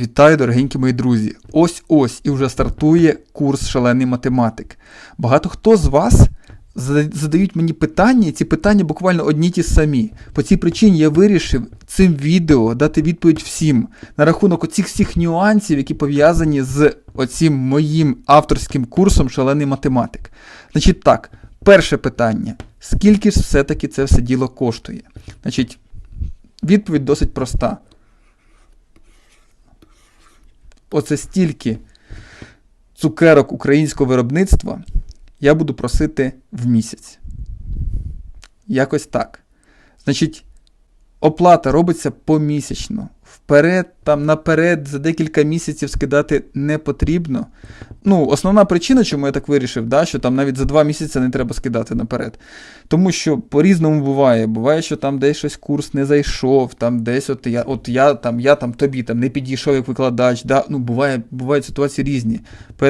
Вітаю, дорогенькі мої друзі! Ось ось і вже стартує курс Шалений математик. Багато хто з вас задають мені питання, і ці питання буквально одні ті самі. По цій причині я вирішив цим відео дати відповідь всім на рахунок оцих всіх нюансів, які пов'язані з оцим моїм авторським курсом Шалений математик. Значить так, перше питання: скільки ж все-таки це все діло коштує? Значить, відповідь досить проста. Оце стільки цукерок українського виробництва я буду просити в місяць. Якось так. Значить, оплата робиться помісячно. Вперед, там наперед, за декілька місяців скидати не потрібно. Ну, основна причина, чому я так вирішив, да, що там навіть за два місяці не треба скидати наперед. Тому що по-різному буває. Буває, що там десь щось курс не зайшов, там десь от я, от я там, я там тобі там не підійшов як викладач. Да? Ну, буває, бувають ситуації різні.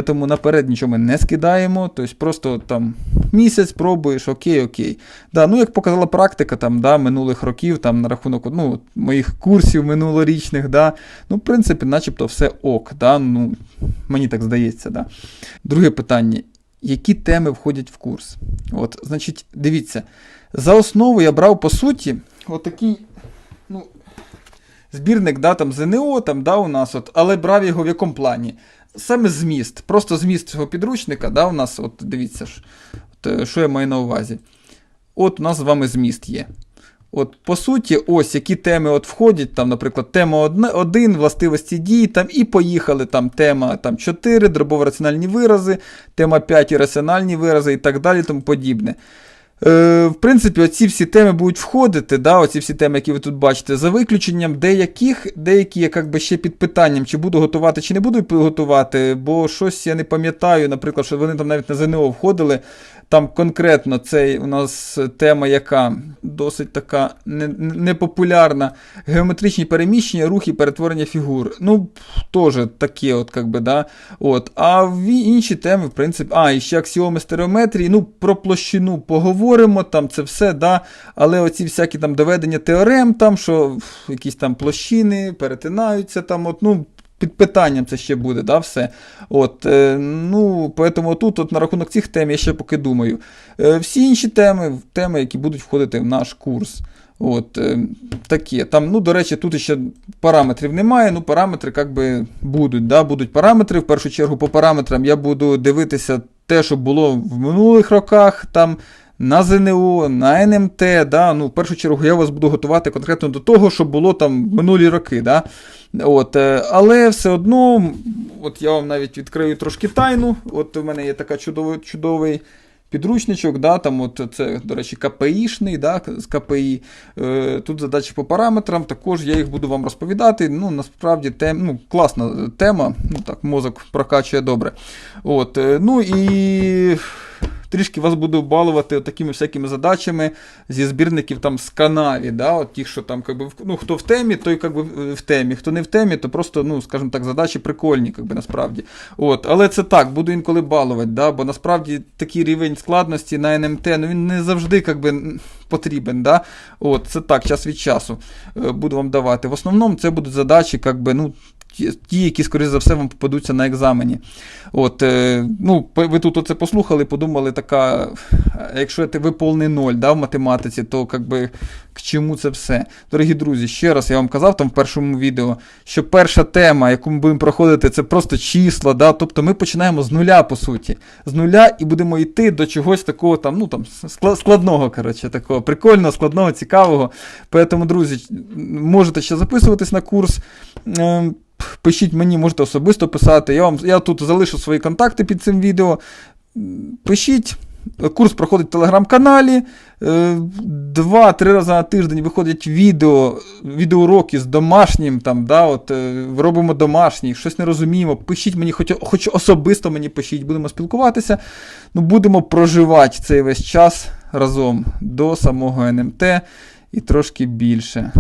Тому наперед нічого ми не скидаємо, тобто просто там місяць пробуєш, окей, окей. Да, ну, як показала практика там, да, минулих років, там на рахунок ну, моїх курсів минулорічних, да, ну, в принципі, начебто все ок. Да, ну, мені так здається. Да. Друге питання. Які теми входять в курс? От, значить, дивіться, за основу я брав по суті отакий, ну, збірник, да, там ЗНО, там, да, у нас, от, але брав його в якому плані? Саме зміст, просто зміст цього підручника, да, у нас, от дивіться, ж, от, е, що я маю на увазі. От у нас з вами зміст є. От, по суті, ось які теми от входять, там, наприклад, тема 1, властивості дій, там, і поїхали там тема там, 4, дробово-раціональні вирази, тема 5 ірраціональні вирази і так далі, тому подібне. Е, в принципі, оці всі теми будуть входити, да, оці всі теми, які ви тут бачите, за виключенням деяких, деякі є як ще під питанням, чи буду готувати, чи не буду готувати, бо щось я не пам'ятаю, наприклад, що вони там навіть на ЗНО входили. Там конкретно цей у нас тема, яка досить така не- непопулярна. Геометричні переміщення, рухи, перетворення фігур. Ну, теж таке, от, как би, да. От. А інші теми, в принципі, а, і ще аксіоми стереометрії, ну, про площину поговоримо, там це все, да. Але оці всякі там доведення теорем, там, що якісь там площини перетинаються, там, от, ну, під питанням це ще буде, да, все. От, е, ну, поэтому тут от, на рахунок цих тем я ще поки думаю. Е, всі інші теми, теми, які будуть входити в наш курс. От, е, такі. Там, ну, до речі, тут ще параметрів немає, ну, параметри як би, будуть. Да, будуть параметри. В першу чергу по параметрам я буду дивитися те, що було в минулих роках. там, на ЗНО, на НМТ, да, ну, в першу чергу я вас буду готувати конкретно до того, що було там минулі роки. Да. От, е, але все одно, от я вам навіть відкрию трошки тайну. От у мене є така чудовий, чудовий підручничок, да, там от це, до речі, КПІшний, да, з КПІ. Е, тут задачі по параметрам, також я їх буду вам розповідати. Ну, насправді тем, ну, класна тема, ну так, мозок прокачує добре. От, е, ну і трішки вас буду балувати такими всякими задачами зі збірників там з канаві. Да? От ті, що там, как би, в- ну, хто в темі, той как би, в темі. Хто не в темі, то просто, ну, скажімо так, задачі прикольні, как би, насправді. От. Але це так, буду інколи балувати, да? бо насправді такий рівень складності на НМТ, ну він не завжди как би, потрібен. Да? От, це так, час від часу е, буду вам давати. В основному це будуть задачі, как би, ну, ті- які, скоріш за все, вам попадуться на екзамені. От, е, ну, ви тут оце послухали, подумали, така, якщо ви повний ноль да, в математиці, то как би, к чому це все? Дорогі друзі, ще раз я вам казав там в першому відео, що перша тема, яку ми будемо проходити, це просто числа. Да? Тобто ми починаємо з нуля, по суті. З нуля і будемо йти до чогось такого там, ну, там, скла- складного, коротше, такого прикольного, складного, цікавого. Поэтому, друзі, можете ще записуватись на курс. Пишіть мені, можете особисто писати. Я вам я тут залишу свої контакти під цим відео. Пишіть. Курс проходить в телеграм-каналі. Е, Два-три рази на тиждень виходять відео, відеоуроки з домашнім. Там, да, от, е, робимо домашній, щось не розуміємо. Пишіть мені, хоч, хоч особисто мені пишіть, будемо спілкуватися. Ну, будемо проживати цей весь час разом до самого НМТ і трошки більше.